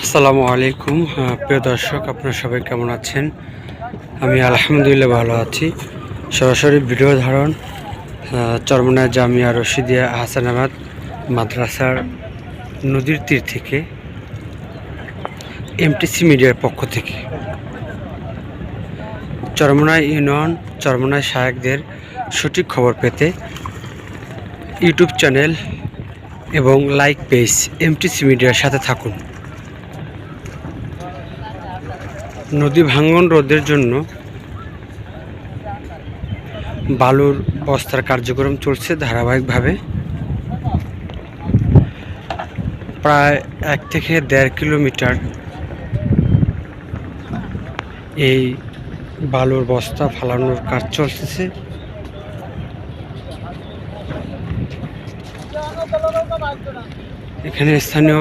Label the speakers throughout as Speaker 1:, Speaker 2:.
Speaker 1: আসসালামু আলাইকুম প্রিয় দর্শক, আপনারা সবাই কেমন আছেন? আমি আলহামদুলিল্লাহ ভালো আছি। সরাসরি ভিডিও ধারণ চরমনা জামিয়া রশিদিয়া হাসানাবাদ মাদ্রাসার নদীর তীর থেকে এমটিসি মিডিয়ার পক্ষ থেকে। চরমনা ইউনিয়ন, চরমনা শায়কদের সঠিক খবর পেতে ইউটিউব চ্যানেল এবং লাইক পেজ এমটিসি মিডিয়ার সাথে থাকুন। নদী ভাঙ্গন রোধের জন্য বালুর বস্তার কার্যক্রম চলছে ধারাবাহিকভাবে। প্রায় এক থেকে দেড় কিলোমিটার এই বালুর বস্তা ফালানোর কাজ চলতেছে। এখানে স্থানীয়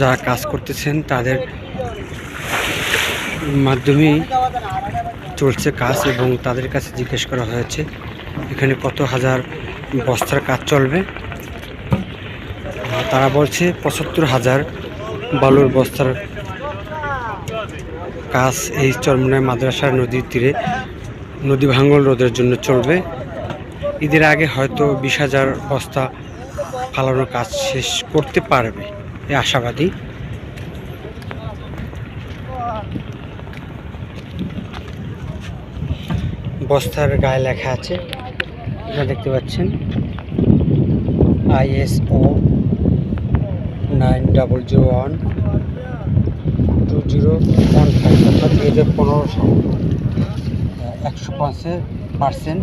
Speaker 1: যারা কাজ করতেছেন, তাদের মাধ্যমেই চলছে কাজ এবং তাদের কাছে জিজ্ঞেস করা হয়েছে, এখানে কত হাজার বস্তার কাজ চলবে? তারা বলছে পঁচাত্তর হাজার বালুর বস্তার কাজ এই চরমনায় মাদ্রাসার নদীর তীরে নদী ভাঙ্গন রোধের জন্য চলবে। ঈদের আগে হয়তো বিশ হাজার বস্তা ফালানোর কাজ শেষ করতে পারবে। এ আশাবাদী। বস্তার গায়ে লেখা আছে এটা দেখতে পাচ্ছেন। ISO nine double zero one two zero one five অর্থাৎ দুই হাজার পনেরো সাল একশো পাঁচের পার্সেন্ট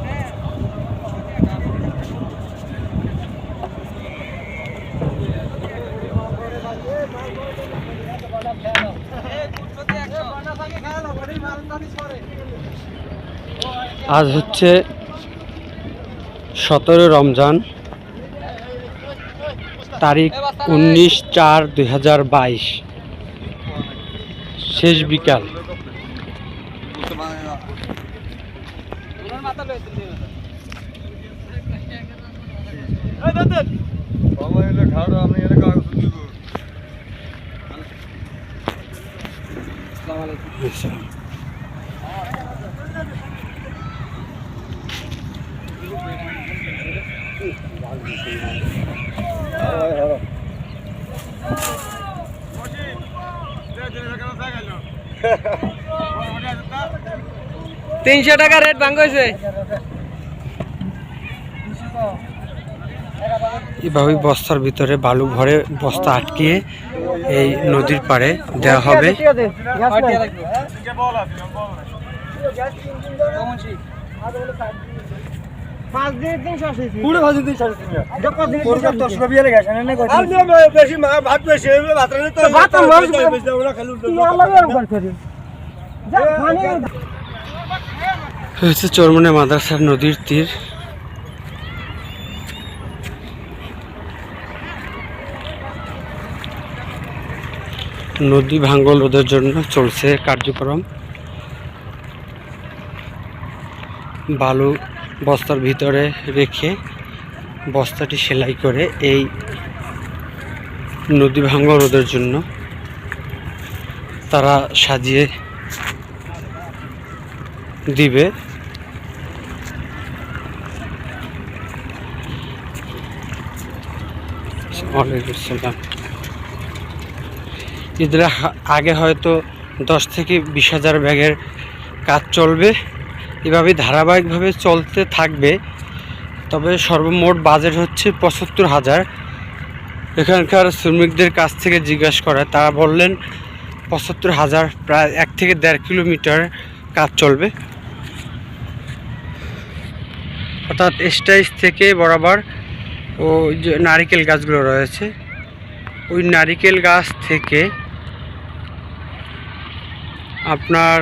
Speaker 1: আজ হচ্ছে সতেরো রমজান তারিখ উনিশ চার দুই শেষ বিকাল।
Speaker 2: তিনশো টাকা রেট ভাঙ্গ হয়েছে
Speaker 1: এভাবে বস্তার ভিতরে বালু ভরে বস্তা আটকিয়ে এই নদীর পাড়ে দেওয়া হবে।
Speaker 2: পাঁচ দিয়ে তিনশো আশি
Speaker 3: পুরো ভাজি দিন সাড়ে তিন দশ রুপি এলে গেছে না
Speaker 2: আপনি
Speaker 3: বেশি ভাত বেশি ভাত রান্না তো
Speaker 2: ভাত আর বেশি।
Speaker 3: বেশি ওরা খালি উল্টো
Speaker 1: হয়েছে চরমনে মাদ্রাসার নদীর তীর। নদী ভাঙ্গল রোধের জন্য চলছে কার্যক্রম। বালু বস্তার ভিতরে রেখে বস্তাটি সেলাই করে এই নদী ভাঙ্গ রোদের জন্য তারা সাজিয়ে দিবে। ঈদের আগে হয়তো দশ থেকে বিশ হাজার ব্যাগের কাজ চলবে। এভাবে ধারাবাহিকভাবে চলতে থাকবে। তবে সর্বমোট বাজেট হচ্ছে পঁচাত্তর হাজার। এখানকার শ্রমিকদের কাছ থেকে জিজ্ঞাসা করা, তারা বললেন পঁচাত্তর হাজার, প্রায় এক থেকে দেড় কিলোমিটার কাজ চলবে। অর্থাৎ স্টাইস থেকে বরাবর ও যে নারিকেল গাছগুলো রয়েছে। ওই নারিকেল গাছ থেকে আপনার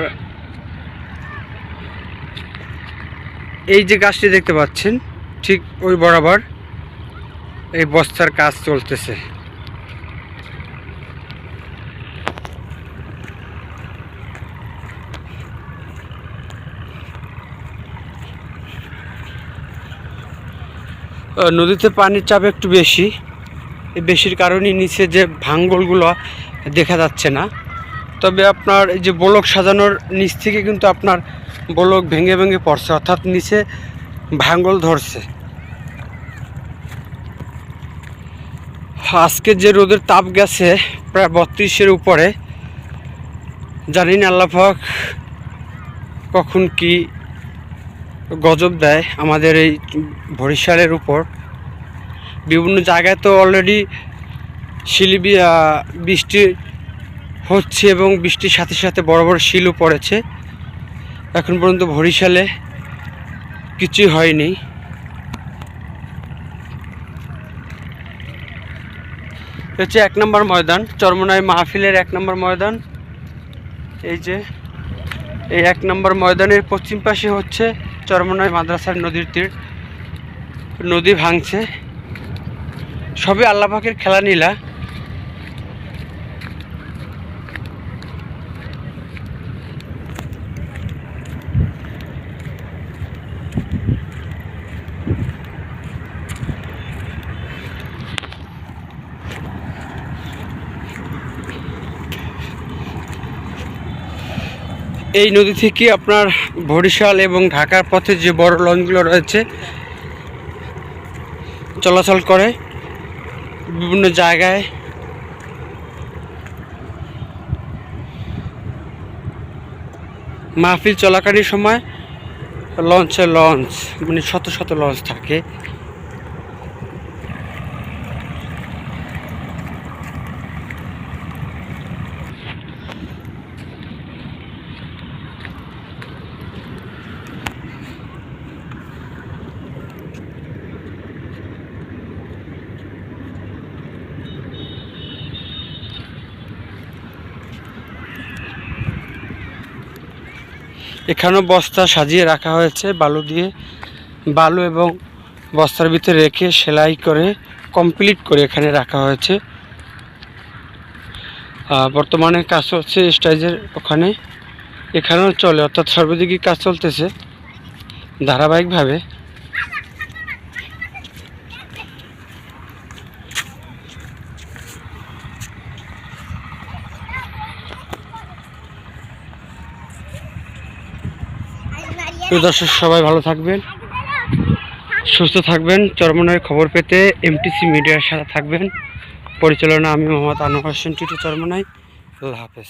Speaker 1: এই যে গাছটি দেখতে পাচ্ছেন, ঠিক ওই বরাবর এই বস্তার কাজ চলতেছে। নদীতে পানির চাপ একটু বেশি বেশির কারণেই নিচে যে ভাঙ্গলগুলো দেখা যাচ্ছে না। তবে আপনার এই যে বলক সাজানোর নিচ থেকে কিন্তু আপনার বলক ভেঙে ভেঙে পড়ছে, অর্থাৎ নিচে ভাঙ্গল ধরছে। আজকে যে রোদের তাপ গেছে, প্রায় বত্রিশের উপরে, জানি না আল্লাপাক কখন কি গজব দেয় আমাদের এই বরিশালের উপর। বিভিন্ন জায়গায় তো অলরেডি শিলিবি বৃষ্টি হচ্ছে এবং বৃষ্টির সাথে সাথে বড় বড় শিলও পড়েছে। এখন পর্যন্ত বরিশালে কিছুই হয়নি। হচ্ছে এক নম্বর ময়দান, চরমনাই মাহফিলের এক নম্বর ময়দান। এই যে, এই এক নম্বর ময়দানের পশ্চিম পাশে হচ্ছে চরমনাই মাদ্রাসার নদীর তীর। নদী ভাঙছে। সবই আল্লাহ পাকের খেলা নীলা এই নদী থেকে আপনার বরিশাল এবং ঢাকার পথে যে বড় লঞ্চগুলো রয়েছে, চলাচল করে বিভিন্ন জায়গায়। মাহফিল চলাকালীন সময় লঞ্চে লঞ্চ মানে শত শত লঞ্চ থাকে। এখানেও বস্তা সাজিয়ে রাখা হয়েছে, বালু দিয়ে। বালু এবং বস্তার ভিতরে রেখে সেলাই করে কমপ্লিট করে এখানে রাখা হয়েছে। বর্তমানে কাজ চলছে স্টাইজের ওখানে। এখানেও চলে, অর্থাৎ সর্বদিকই কাজ চলতেছে। ধারাবাহিকভাবে প্রিয় দর্শক, সবাই ভালো থাকবেন, সুস্থ থাকবেন। চরমনের খবর পেতে এমটিসি মিডিয়ার সাথে থাকবেন। পরিচালনা আমি মোহাম্মদ আনোয়ার হোসেন, টিটু চরমনাই আল্লাহ হাফেজ।